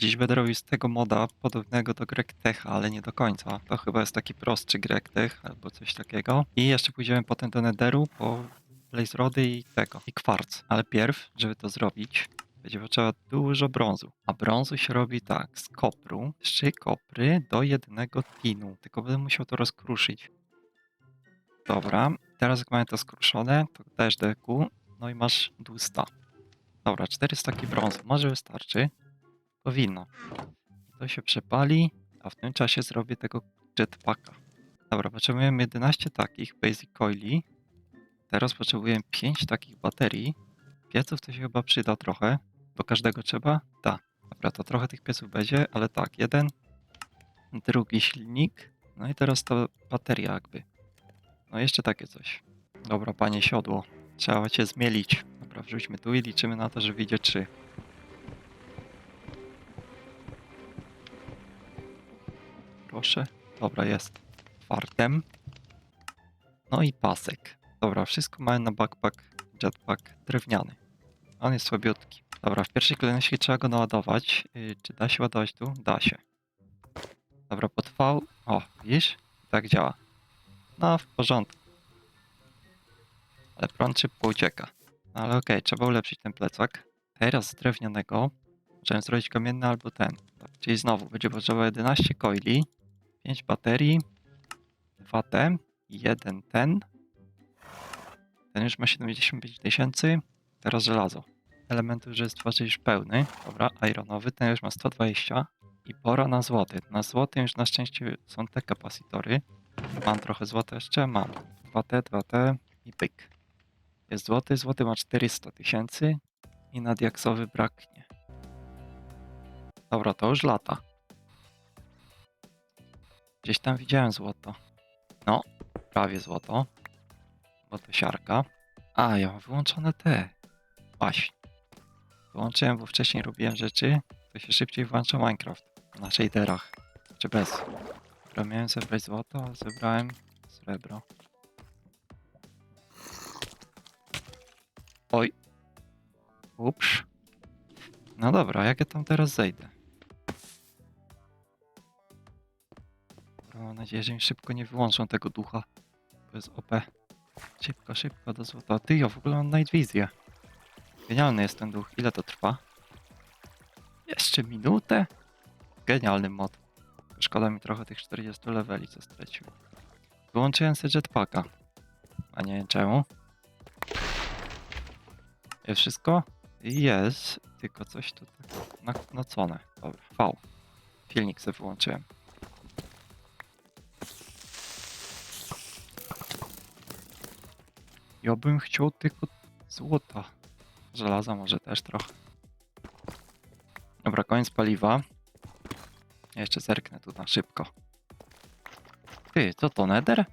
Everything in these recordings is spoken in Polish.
Dziś będę robił z tego moda podobnego do GregTecha, ale nie do końca. To chyba jest taki prostszy GregTech albo coś takiego. I jeszcze pójdziemy potem do Netheru po Blaze Rody i tego, i kwarc. Ale pierw, żeby to zrobić, będzie potrzeba dużo brązu. A brązu się robi tak, z kopru, trzy kopry do jednego tinu. Tylko będę musiał to rozkruszyć. Dobra, teraz jak mamy to skruszone, to też deku, no i masz dłusta. Dobra, 400 taki brązu, może wystarczy. Powinno. To się przepali, a w tym czasie zrobię tego jetpacka. Dobra, potrzebujemy 11 takich basic coili. Teraz potrzebujemy 5 takich baterii. Pieców to się chyba przyda trochę. Do każdego trzeba? Tak. Dobra, to trochę tych pieców będzie, ale tak, jeden, drugi silnik, no i teraz to bateria jakby. No jeszcze takie coś. Dobra, panie siodło, trzeba cię zmielić. Dobra, wrzućmy tu i liczymy na to, że wyjdzie 3. Proszę. Dobra, jest. Fartem. No i pasek. Dobra, wszystko mamy na backpack, jetpack drewniany. On jest słabiutki. Dobra, w pierwszej kolejności trzeba go naładować. Yy, czy da się ładować tu? Da się. Dobra, V. O, widzisz? Tak działa. No, w porządku. Ale prąd szybko ucieka. No, ale okej, trzeba ulepszyć ten plecak. Teraz z drewnianego możemy zrobić kamienny albo ten. Czyli znowu będzie potrzeba 11 coili, 5 baterii, 2 te, jeden ten. Ten już ma 75 tysięcy. Teraz żelazo. Elementów już jest już pełny. Dobra, ironowy, ten już ma 120. I pora na złoty. Na złoty już na szczęście są te kapasitory. Mam trochę złota jeszcze? Mam. 2T, 2T i pyk. Jest złoty, złoty ma 400 tysięcy i na diaksowy braknie. Dobra, to już lata. Gdzieś tam widziałem złoto. No, prawie złoto. Bo to siarka. A, ja mam wyłączone te. Właśnie. Wyłączyłem, bo wcześniej robiłem rzeczy, to się szybciej włącza Minecraft. Na shaderach. Czy bez. Dobra, miałem zebrać złoto, a zebrałem srebro. Oj. Ups. No dobra, jak ja tam teraz zejdę? Mam nadzieję, że mi szybko nie wyłączą tego ducha. To jest OP. Szybko, szybko do złota. Ty, ja w ogóle mam night wizję. Genialny jest ten duch. Ile to trwa? Jeszcze minutę? Genialny mod. Szkoda mi trochę tych 40 leveli, co stracił. Wyłączyłem sobie jetpacka. A nie wiem czemu. Jest wszystko? Jest, tylko coś tu tak naknocone. Dobra, V. Filmik sobie wyłączyłem. Ja bym chciał tylko złota. Żelaza może też trochę. Dobra, koniec paliwa. Ja jeszcze zerknę tu na szybko. Ty, co to, nether?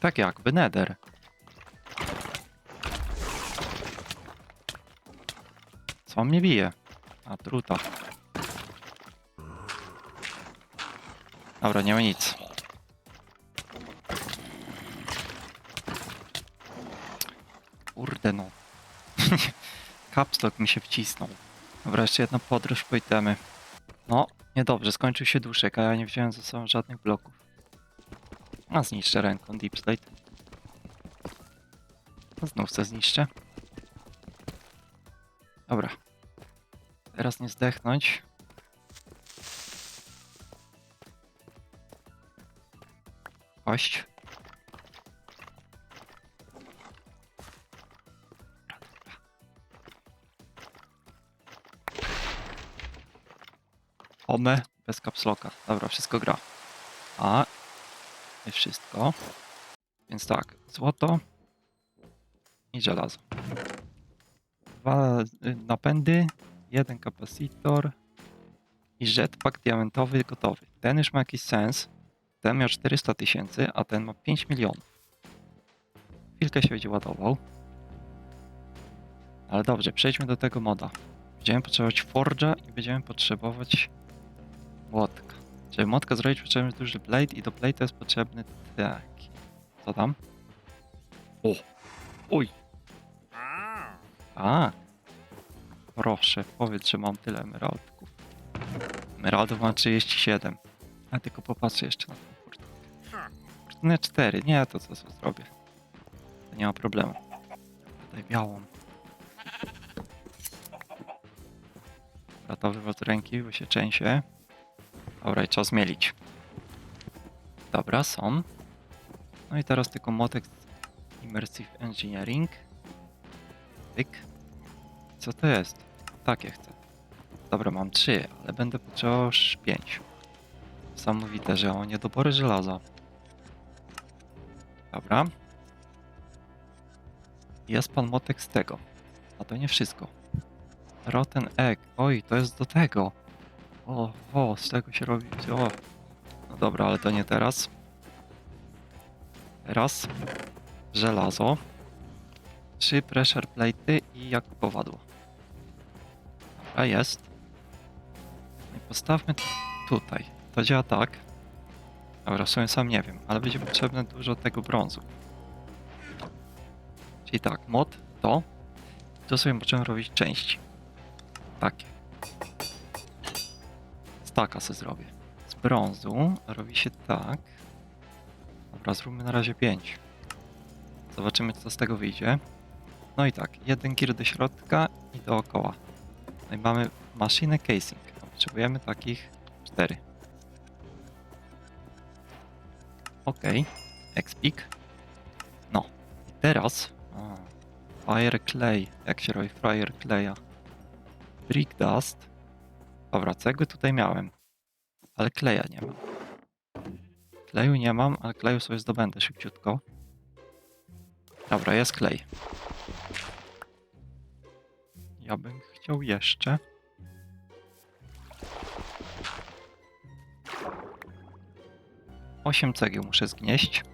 Tak jakby nether. Co mnie bije? A, truta. Dobra, nie ma nic. Kurde no. Mi się wcisnął. Dobra, jeszcze jedną podróż pójdziemy. No, niedobrze, skończył się duszek, a ja nie wziąłem ze sobą żadnych bloków. A zniszczę ręką Deep Slate. A znów se zniszczę. Dobra. Teraz nie zdechnąć. Dobra. Ome bez kapsloka. Dobra, wszystko gra. A i wszystko. Więc tak, złoto i żelazo. Dwa y, napędy, jeden kapasitor i jetpack diamentowy gotowy. Ten już ma jakiś sens. Ten miał 400 tysięcy, a ten ma 5 milionów. Chwilkę się będzie ładował. Ale dobrze, przejdźmy do tego moda. Będziemy potrzebować forge'a i będziemy potrzebować młotka. Żeby motkę zrobić, potrzebny duży blade i do blade jest potrzebny taki. Co tam? O! Oj! A! Proszę, powiedz, że mam tyle emeraldków. Emeraldów mam 37. A tylko popatrzę jeszcze na tą fortunę. Fortunę 4. Nie, to co, co zrobię. To nie ma problemu. Tutaj białą. Ratowy wywód ręki, bo się trzęsie. Dobra, i czas zmielić. Dobra, są. No i teraz tylko motek Immersive Engineering. Pyk. Co to jest? Takie chcę. Dobra, mam trzy, ale będę potrzebował pięć. Niesamowite, że o niedobory żelaza. Dobra. Jest pan motek z tego. A to nie wszystko. Rotten egg. Oj, to jest do tego. O, o, z tego się robi. O. No dobra, ale to nie teraz. Teraz żelazo. Trzy pressure plate'y i jak powadło. Dobra, jest. Postawmy to tutaj. To działa tak. Dobra, w sumie sam nie wiem, ale będzie potrzebne dużo tego brązu. Czyli tak, mod to. To sobie możemy robić części. Takie. Staka sobie zrobię. Z brązu robi się tak. Dobra, zróbmy na razie 5. Zobaczymy, co z tego wyjdzie. No i tak, jeden gear do środka i dookoła. I mamy maszynę casing. Potrzebujemy takich 4. Ok, Expik. No, i teraz o, Fire Clay. Jak się robi Fire Claya? Brick Dust. Dobra, cegły tutaj miałem, ale kleja nie mam. Kleju nie mam, ale kleju sobie zdobędę szybciutko. Dobra, jest klej. Ja bym chciał jeszcze. Osiem cegieł muszę zgnieść.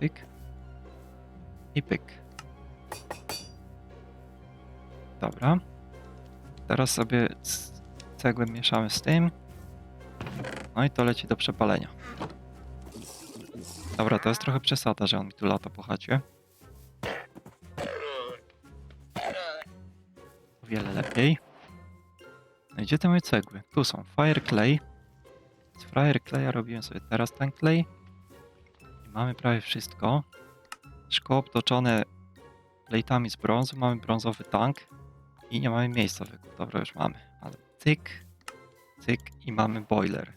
Pyk. I pyk. Dobra. Teraz sobie cegłę mieszamy z tym. No i to leci do przepalenia. Dobra, to jest trochę przesada, że on mi tu lata po chacie. O wiele lepiej. No gdzie te moje cegły? Tu są. Fire Clay. Z Fire Claya robiłem sobie teraz ten clay. I mamy prawie wszystko. Szkło obtoczone plejtami z brązu. Mamy brązowy tank. I nie mamy miejsca. wy- Dobra, już mamy. Ale cyk, cyk i mamy boiler.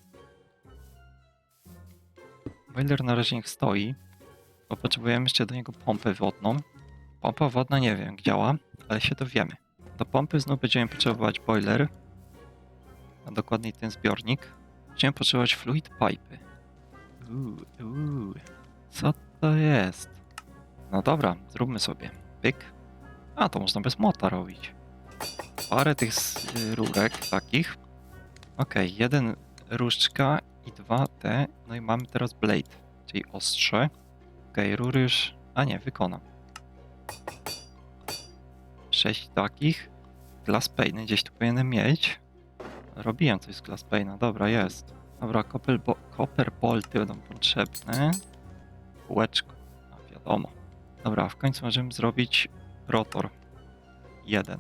Boiler na razie niech stoi, bo potrzebujemy jeszcze do niego pompę wodną. Pompa wodna nie wiem jak działa, ale się dowiemy. Do pompy znów będziemy potrzebować boiler, a dokładniej ten zbiornik. Będziemy potrzebować fluid pipe. Uuu, uuu, co to jest? No dobra, zróbmy sobie. Pyk. A, to można bez mota robić. Parę tych y, rurek takich. Okej, jeden różdżka i dwa te. No i mamy teraz blade, czyli ostrze. Okej, rury już... A nie, wykonam. Sześć takich. Glass pane gdzieś tu powinienem mieć. Robiłem coś z glass pane'a, dobra, jest. Dobra, copper, bo copper bolty będą potrzebne. Kółeczko, a wiadomo. Dobra, w końcu możemy zrobić rotor. Jeden.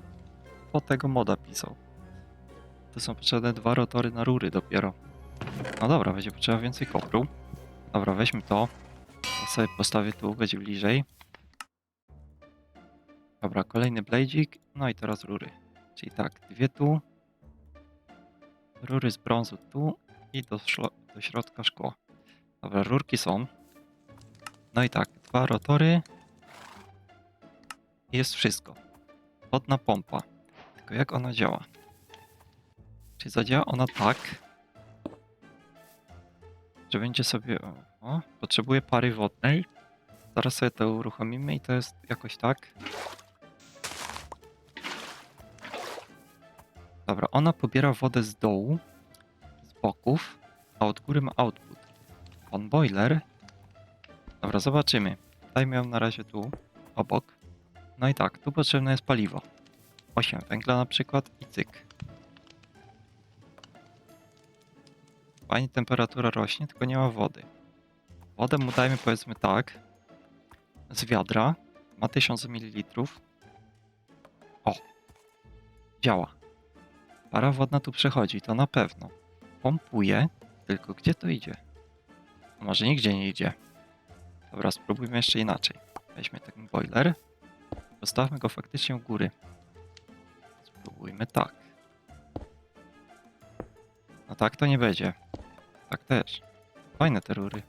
Po tego moda pisał. To są potrzebne dwa rotory na rury dopiero. No dobra, będzie potrzeba więcej kopru. Dobra, weźmy to. To sobie postawię tu, będzie bliżej. Dobra, kolejny bladzik. No i teraz rury. Czyli tak, dwie tu. Rury z brązu tu i do, do środka szkło. Dobra, rurki są. No i tak, dwa rotory. Jest wszystko. Wodna pompa. Tylko jak ona działa? Czy zadziała ona tak, że będzie sobie. O, potrzebuje pary wodnej. Zaraz sobie to uruchomimy i to jest jakoś tak. Dobra, ona pobiera wodę z dołu, z boków, a od góry ma output. On boiler. Dobra, zobaczymy. Dajmy ją na razie tu, obok. No i tak, tu potrzebne jest paliwo. 8 węgla na przykład i cyk. Fajnie temperatura rośnie, tylko nie ma wody. Wodę mu dajmy powiedzmy tak. Z wiadra. Ma 1000 ml. O. Działa. Para wodna tu przechodzi, to na pewno. Pompuje, tylko gdzie to idzie? A Może nigdzie nie idzie. Dobra, spróbujmy jeszcze inaczej. Weźmy ten boiler. Postawmy go faktycznie u góry. Spróbujmy tak. No tak to nie będzie. Tak też. Fajne te rury.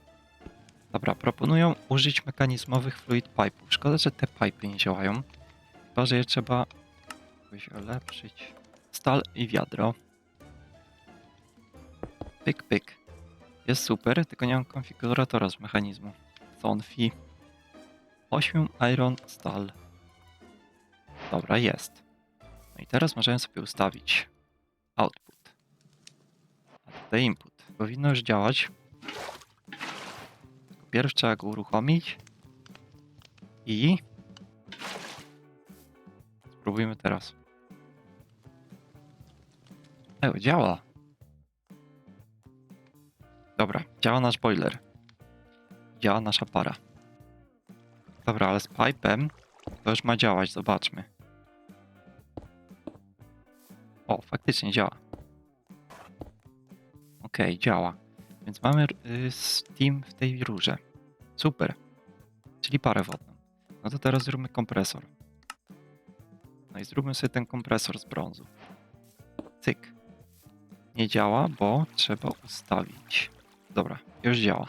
Dobra, proponują użyć mechanizmowych fluid pipe'ów. Szkoda, że te pipy nie działają. Chyba, że je trzeba jakoś ulepszyć. Stal i wiadro. Pyk, pyk. Jest super, tylko nie mam konfiguratora z mechanizmu. Thonfi. 8 iron stal. Dobra, jest. No i teraz możemy sobie ustawić output. A tutaj input. Powinno już działać. Pierw trzeba go uruchomić. I... Spróbujmy teraz. Ejo, działa. Dobra, działa nasz boiler. Działa nasza para. Dobra, ale z pipem to już ma działać, zobaczmy. O, faktycznie działa. Okej, działa. Więc mamy y, Steam w tej rurze. Super. Czyli parę wodną. No to teraz zróbmy kompresor. No i zróbmy sobie ten kompresor z brązu. Cyk. Nie działa, bo trzeba ustawić. Dobra, już działa.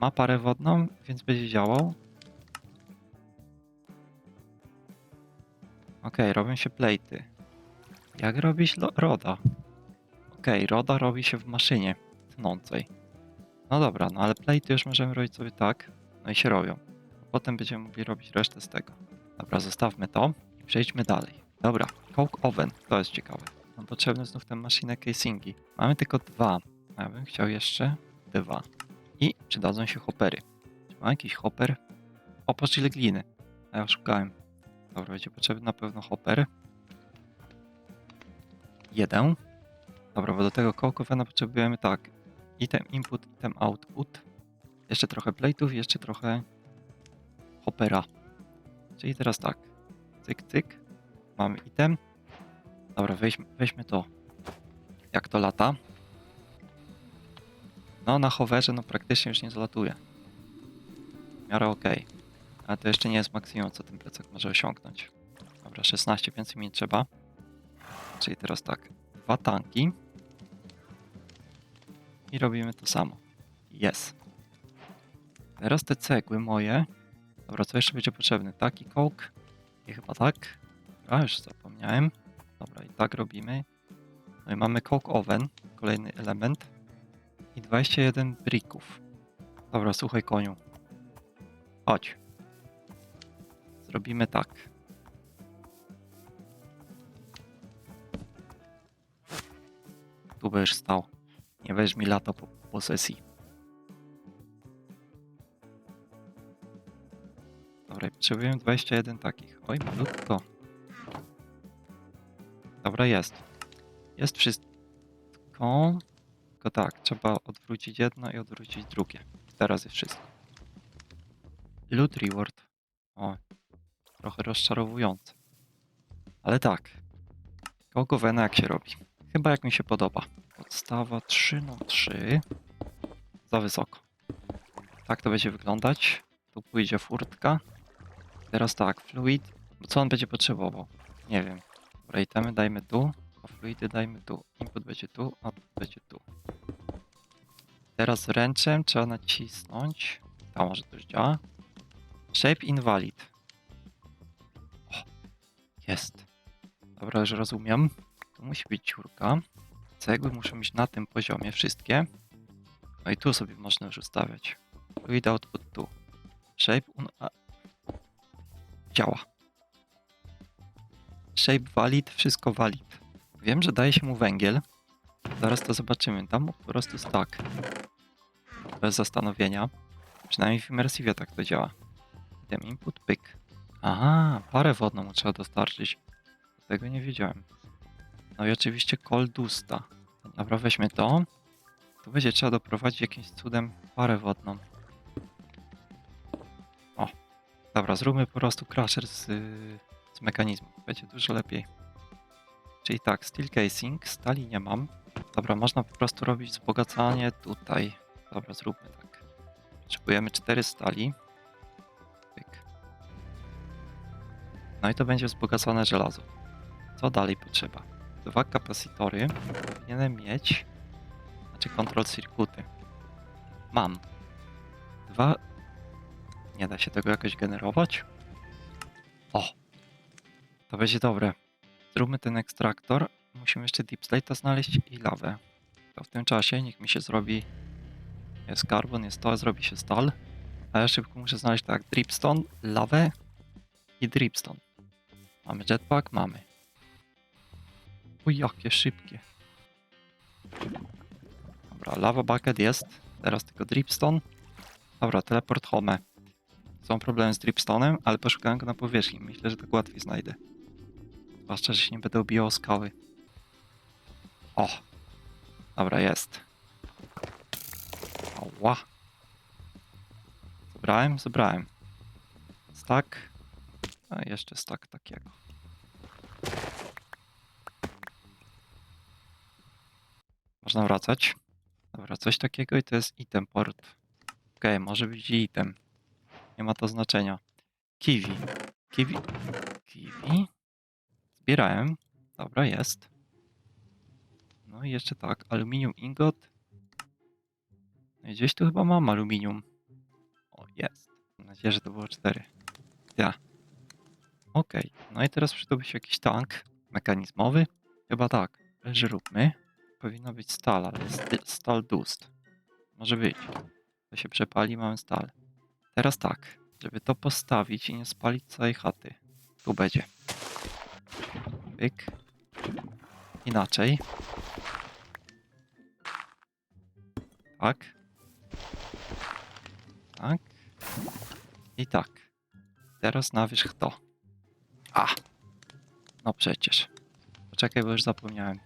Ma parę wodną, więc będzie działał. Okej, robią się plejty. Jak robić roda? Okej, roda robi się w maszynie tnącej. No dobra, no ale plejty już możemy robić sobie tak. No i się robią. Potem będziemy mogli robić resztę z tego. Dobra, zostawmy to i przejdźmy dalej. Dobra, coke oven, to jest ciekawe. Mam potrzebne znów te maszynę casingi. Mamy tylko dwa. Ja bym chciał jeszcze dwa. I przydadzą się hoppery. Czy ma jakiś hopper? O, ile gliny. A ja szukałem. Dobra, będzie potrzebny na pewno hopper. Jeden. Dobra, bo do tego kołkowena potrzebujemy tak. Item input, item output. Jeszcze trochę plate'ów, jeszcze trochę hoppera. Czyli teraz tak. Cyk, cyk. Mamy item. Dobra, weźmy, weźmy to. Jak to lata? No, na hoverze no praktycznie już nie zalatuje. W miarę okej. Ale to jeszcze nie jest maksimum, co ten plecak może osiągnąć. Dobra, 16, więcej mi trzeba. Czyli teraz tak, dwa tanki. I robimy to samo. Jest. Teraz te cegły moje. Dobra, co jeszcze będzie potrzebne? Taki coke. I chyba tak. A, już zapomniałem. Dobra, i tak robimy. No i mamy coke oven, kolejny element. I 21 bricków. Dobra, słuchaj koniu. Chodź. Zrobimy tak. Tu będziesz stał. Nie weź mi lata po, po sesji. Dobra, potrzebujemy 21 takich. Oj, malutko. Dobra, jest. Jest wszystko. Tylko tak, trzeba odwrócić jedno i odwrócić drugie. Teraz jest wszystko. Loot reward. O, trochę rozczarowujące. Ale tak. Kogo wena jak się robi? Chyba jak mi się podoba. Podstawa 3 no 3 Za wysoko. Tak to będzie wyglądać. Tu pójdzie furtka. Teraz tak, fluid. Co on będzie potrzebował? Nie wiem. Dobra, dajmy tu, a fluidy dajmy tu. Input będzie tu, a output będzie tu. Teraz ręczem trzeba nacisnąć. Tam może to już działa. Shape invalid. O, jest. Dobra, już rozumiem. Tu musi być dziurka. Cegły muszą być na tym poziomie, wszystkie. No i tu sobie można już ustawiać. Fluid output tu. Shape un... A... Działa. Shape valid, wszystko valid. Wiem, że daje się mu węgiel. Zaraz to zobaczymy. Tam po prostu stack. Bez zastanowienia. Przynajmniej w Immersive tak to działa. Item input, pyk. Aha, parę wodną mu trzeba dostarczyć. Tego nie wiedziałem. No i oczywiście Coldusta. Dobra, weźmy to. Tu będzie trzeba doprowadzić jakimś cudem parę wodną. O, dobra, zróbmy po prostu crusher z, y, z mechanizmu. Będzie dużo lepiej. Czyli tak, steel casing, stali nie mam. Dobra, można po prostu robić wzbogacanie tutaj. Dobra, zróbmy tak. Potrzebujemy 4 stali. No i to będzie wzbogacone żelazo. Co dalej potrzeba? Dwa kapasitory powinienem mieć, znaczy control circuity. Mam. Dwa... Nie da się tego jakoś generować? O! To będzie dobre. Zróbmy ten ekstraktor. Musimy jeszcze deep slate'a znaleźć i lawę. To w tym czasie niech mi się zrobi... Jest carbon, jest to, zrobi się stal. A ja szybko muszę znaleźć tak, dripstone, lawę i dripstone. Mamy jetpack? Mamy. Uj, jakie szybkie. Dobra, lava bucket jest. Teraz tylko dripstone. Dobra, teleport home. Są problemy z dripstonem, ale poszukałem go na powierzchni. Myślę, że tak łatwiej znajdę. Zwłaszcza, że się nie będę obijał o skały. O! Dobra, jest. Ała. Zebrałem? Zebrałem. Stack. A jeszcze stack takiego. Można wracać. Dobra, coś takiego i to jest item port. Okej, może być item. Nie ma to znaczenia. Kiwi. Kiwi. Kiwi. Zbierałem. Dobra, jest. No i jeszcze tak, aluminium ingot. No i gdzieś tu chyba mam aluminium. O, jest. Mam nadzieję, że to było cztery. Ja. Okej, no i teraz przydałby się jakiś tank mechanizmowy. Chyba tak. Zróbmy. Powinno być stal, ale stal dust. Może być. To się przepali, mamy stal. Teraz tak, żeby to postawić i nie spalić całej chaty. Tu będzie. Inaczej. Tak. Tak. I tak. Teraz na wierzch to. A! No przecież. Poczekaj, bo już zapomniałem.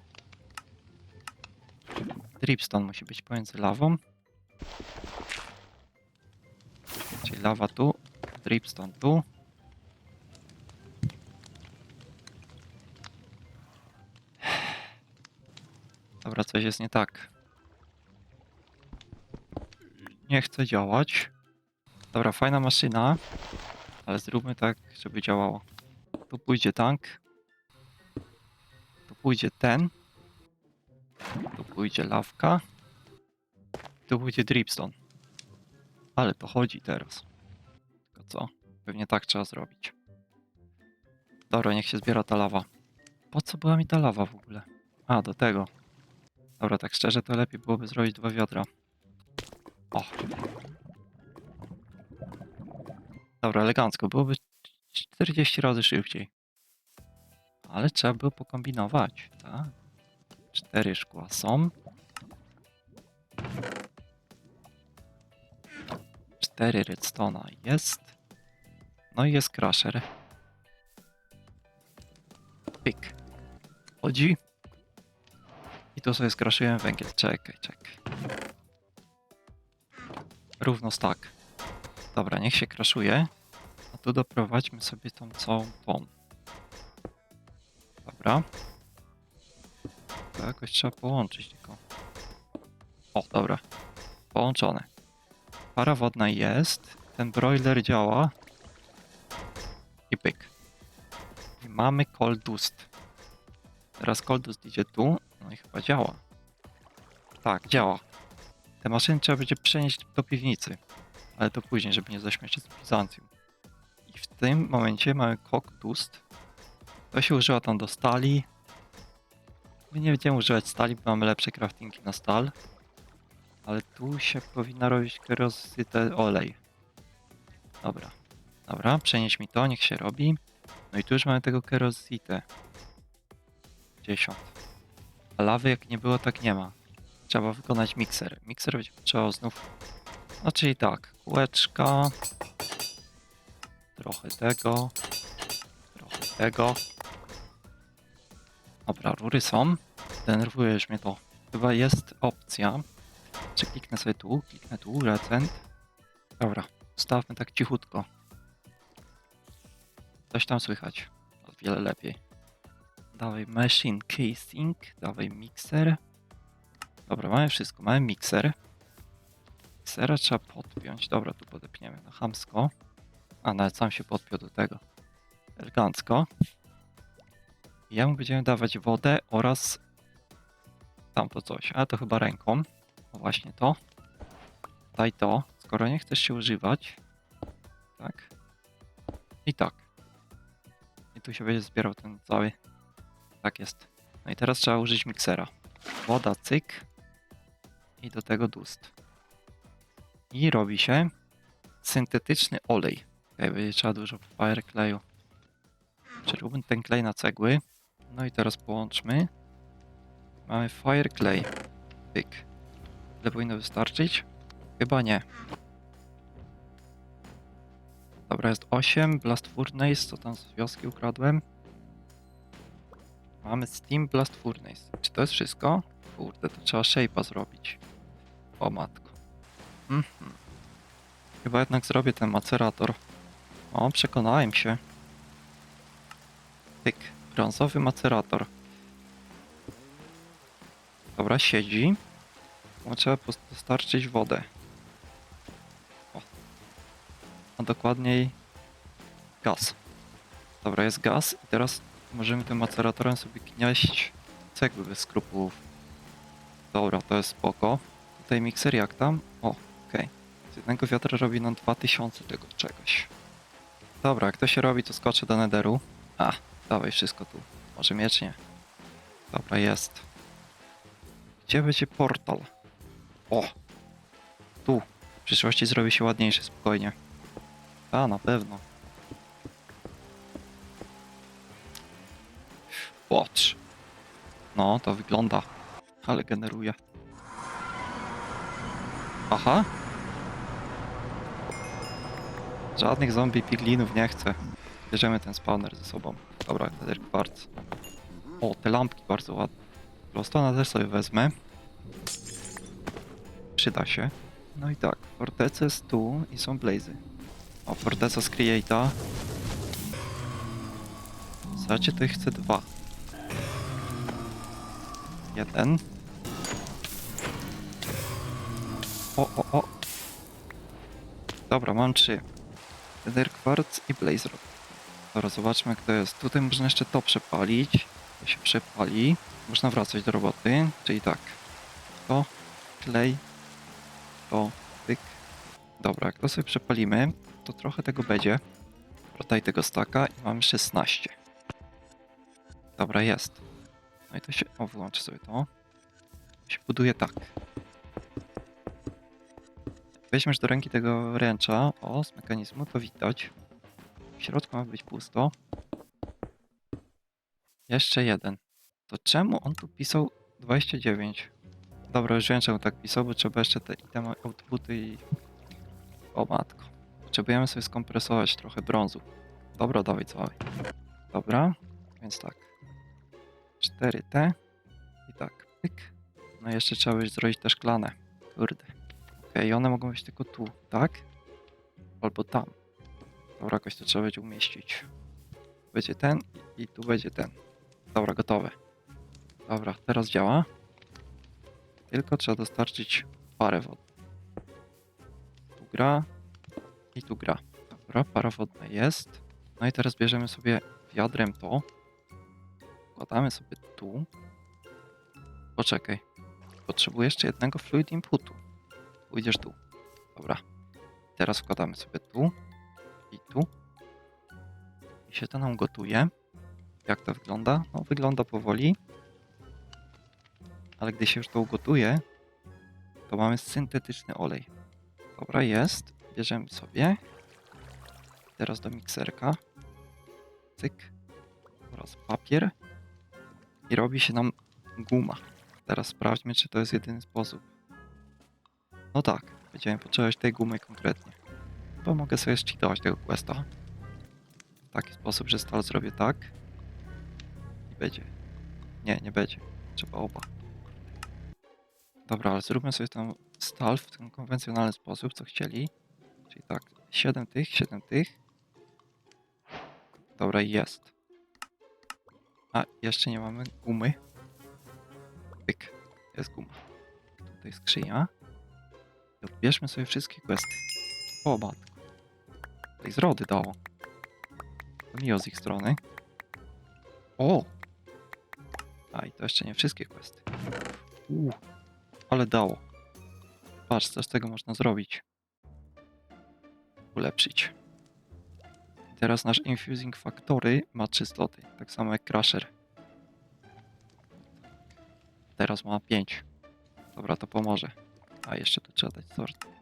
Dripstone musi być pomiędzy lawą. Czyli lawa tu, dripstone tu. Dobra, coś jest nie tak. Nie chce działać. Dobra, fajna maszyna, ale zróbmy tak, żeby działało. Tu pójdzie tank. Tu pójdzie ten. Tu pójdzie lawka. Tu pójdzie dripstone. Ale to chodzi teraz. Tylko co? Pewnie tak trzeba zrobić. Dobra, niech się zbiera ta lawa. Po co była mi ta lawa w ogóle? A, do tego. Dobra, tak szczerze to lepiej byłoby zrobić dwa wiadra. O. Dobra, elegancko. Byłoby 40 razy szybciej. Ale trzeba było pokombinować, tak? Cztery szkła są. Cztery redstone'a jest. No i jest crusher. Pik. Chodzi. Tu sobie skraszyłem węgiel. Czekaj, czekaj. Równo tak. Dobra, niech się kraszuje. A tu doprowadźmy sobie tą całą tą. Dobra. To jakoś trzeba połączyć tylko. O, dobra. Połączone. Para wodna jest. Ten broiler działa. I pyk. I mamy cold dust. Teraz cold dust idzie tu. Chyba działa. Tak, działa. Te maszyny trzeba będzie przenieść do piwnicy. Ale to później, żeby nie zaśmiać z Bizancjum. I w tym momencie mamy cold dust. To się używa tam do stali. My nie będziemy używać stali, bo mamy lepsze craftingi na stal. Ale tu się powinna robić kerozyte olej. Dobra. Dobra, przenieś mi to, niech się robi. No i tu już mamy tego kerozitę. 10. A lawy jak nie było, tak nie ma. Trzeba wykonać mikser. Mikser będzie potrzebował znów... No czyli tak, kółeczka. Trochę tego. Trochę tego. Dobra, rury są. Denerwujesz mnie to. Chyba jest opcja, Czy kliknę sobie tu, kliknę tu, recent. Dobra, stawmy tak cichutko. Coś tam słychać. O wiele lepiej. Dawaj machine casing, dawaj mixer. Dobra, mamy wszystko. Mamy mikser. Miksera trzeba podpiąć. Dobra, tu podepniemy na chamsko. A, nawet sam się podpiął do tego. Elegancko. I jemu będziemy dawać wodę oraz tamto coś. Ale to chyba ręką. O, właśnie to. Daj to. Skoro nie chcesz się używać. Tak. I tak. I tu się będzie zbierał ten cały. Tak jest. No i teraz trzeba użyć miksera. Woda, cyk. I do tego dust. I robi się syntetyczny olej. Okay, będzie trzeba dużo fire kleju. Przeróbmy ten klej na cegły. No i teraz połączmy. Mamy fire clay. Pyk. Ile powinno wystarczyć? Chyba nie. Dobra, jest 8. Blast Furnace, co tam z wioski ukradłem. Mamy Steam Blast Furnace. Czy to jest wszystko? Kurde, to trzeba shape'a zrobić. O matko. Mhm. Chyba jednak zrobię ten macerator. O, przekonałem się. Tyk. Brązowy macerator. Dobra, siedzi. No, trzeba dostarczyć wodę. O. A dokładniej gaz. Dobra, jest gaz i teraz możemy tym maceratorem sobie gnieść cegły bez skrupułów. Dobra, to jest spoko. Tutaj mikser jak tam? O, okej. Z jednego wiatra robi nam 2000 tego czegoś. Dobra, jak to się robi, to skoczę do nederu. A, dawaj wszystko tu. Może miecz nie. Dobra, jest. Gdzie będzie portal? O! Tu. W przyszłości zrobi się ładniejszy, spokojnie. A, na pewno. Patrz. No, to wygląda. Ale generuje. Aha. Żadnych zombie piglinów nie chcę. Bierzemy ten spawner ze sobą. Dobra, nether quartz. O, te lampki bardzo ładne. Glowstone'a też sobie wezmę. Przyda się. No i tak, fortece jest tu i są blazy. O, forteca z Create'a. Zasadzie to ich chcę dwa. Jeden. O, o, o. Dobra, mam trzy. Nether Quartz i Blaze Rod. Dobra, zobaczmy jak to jest. Tutaj można jeszcze to przepalić. To się przepali. Można wracać do roboty. Czyli tak. To, klej, to, pyk. Dobra, jak to sobie przepalimy, to trochę tego będzie. Rotaj tego staka i mamy 16. Dobra, jest. No i to się... O, wyłączę sobie to. To się buduje tak. Jak weźmiesz do ręki tego ręcza, o, z mechanizmu, to widać. W środku ma być pusto. Jeszcze jeden. To czemu on tu pisał 29? Dobra, już czemu tak pisał, bo trzeba jeszcze te itemy, outputy i... O matko. Potrzebujemy sobie skompresować trochę brązu. Dobra, dawaj, dawaj. Dobra, więc tak. 4T i tak, pyk. No i jeszcze trzeba będzie zrobić te szklane. Kurde. Okej, one mogą być tylko tu, tak? Albo tam. Dobra, jakoś to trzeba będzie umieścić. Będzie ten i tu będzie ten. Dobra, gotowe. Dobra, teraz działa. Tylko trzeba dostarczyć parę wody. Tu gra i tu gra. Dobra, para wodna jest. No i teraz bierzemy sobie wiadrem to. Wkładamy sobie tu. Poczekaj. Potrzebuję jeszcze jednego fluid inputu. Pójdziesz tu. Dobra. Teraz wkładamy sobie tu i tu. I się to nam gotuje. Jak to wygląda? No, wygląda powoli. Ale gdy się już to ugotuje, to mamy syntetyczny olej. Dobra, jest. Bierzemy sobie. Teraz do mikserka. Cyk. Oraz papier. I robi się nam guma. Teraz sprawdźmy, czy to jest jedyny sposób. No tak, będziemy potrzebować tej gumy konkretnie. Bo mogę sobie zcheatować tego questa. W taki sposób, że stal zrobię tak. I będzie. Nie, nie będzie. Trzeba oba. Dobra, ale zróbmy sobie tam stal w ten konwencjonalny sposób, co chcieli. Czyli tak, 7 tych, 7 tych. Dobra, jest. A, jeszcze nie mamy gumy. Pyk, jest guma. Tutaj skrzynia. I odbierzmy sobie wszystkie questy. O, matko. Tutaj z rody dało. To miło z ich strony. O! A, i to jeszcze nie wszystkie questy. Uuu, ale dało. Patrz, co z tego można zrobić. Ulepszyć. Teraz nasz Infusing Factory ma 3 sloty, tak samo jak Crusher. Teraz ma 5. Dobra, to pomoże. A jeszcze tu trzeba dać sort.